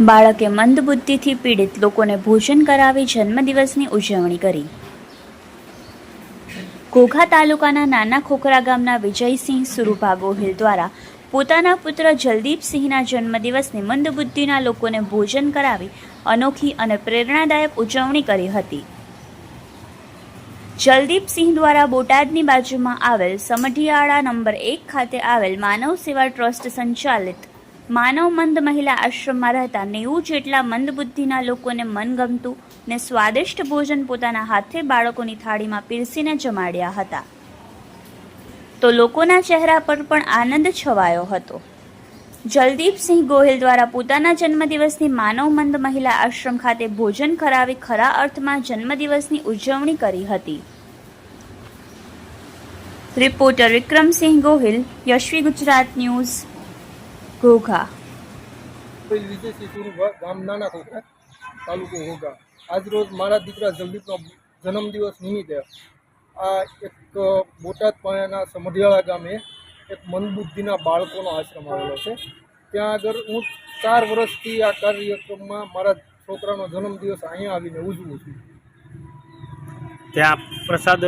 બાળકે મંદબુદ્ધિથી પીડિત લોકોને ભોજન કરાવી જન્મદિવસની ઉજવણી કરી. ઘોઘા તાલુકાના નાના ખોખરા ગામના વિજયસિંહ સુરુભા ગોહિલ દ્વારા પોતાના પુત્ર જલદીપસિંહના જન્મદિવસની મંદબુદ્ધિના લોકોને ભોજન કરાવી અનોખી અને પ્રેરણાદાયક ઉજવણી કરી હતી. જલદીપસિંહ દ્વારા બોટાદની બાજુમાં આવેલ સમઢિયાળા નંબર એક ખાતે આવેલ માનવ સેવા ટ્રસ્ટ સંચાલિત માનવ મંદ મહિલા આશ્રમમાં રહેતા નેવું જેટલા મંદબુદ્ધિના લોકોને મનગમતું ને સ્વાદિષ્ટ ભોજન પોતાના હાથે બાળકોની થાળીમાં પીરસીને જમાડ્યા હતા. તો લોકોના ચહેરા પર પણ આનંદ છવાયો હતો. જલદીપસિંહ ગોહિલ દ્વારા પોતાના જન્મદિવસની માનવ મંદ મહિલા આશ્રમ ખાતે ભોજન કરાવી ખરા અર્થમાં જન્મદિવસની ઉજવણી કરી હતી. Reporter Vikramsinh Gohil, Yashvi Gujarat news. Ghogha. કોઈ વિજય શિશુનું ગામ નાના ખોખરા તાલુકો ઘોઘા. આજરોજ મારા દીકરા જલદીપનો જન્મદિવસ નિમિત્તે આ એક બોટાદ પાયાના સમઢિયાળા ગામે એક મનબુદ્ધિના બાળકોનો આશ્રમ આવેલો છે. ત્યાં આગળ હું ચાર વર્ષથી આ કાર્યક્રમમાં મારા છોકરાનો જન્મદિવસ અહીંયા આવીને ઉજવું છું. ત્યાં પ્રસાદ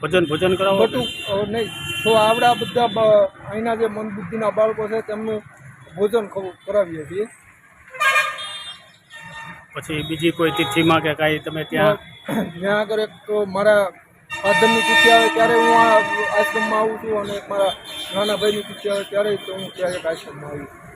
ભોજન ભજન કરાવો બટુક નહીં. તો આવડા બધા અહીંના જે મંદબુદ્ધિના બાળકો છે તેમનું ભોજન કરાવીએ છીએ. પછી બીજી કોઈ તિથિમાં કે કાંઈ તમે ત્યાં? ત્યાં આગળ એક તો મારા ફાધરની તિથિ આવે ત્યારે હું આ આશ્રમમાં આવું છું અને મારા નાના ભાઈની તિથિ આવે ત્યારે તો હું ત્યાં એક આશ્રમમાં આવું છું.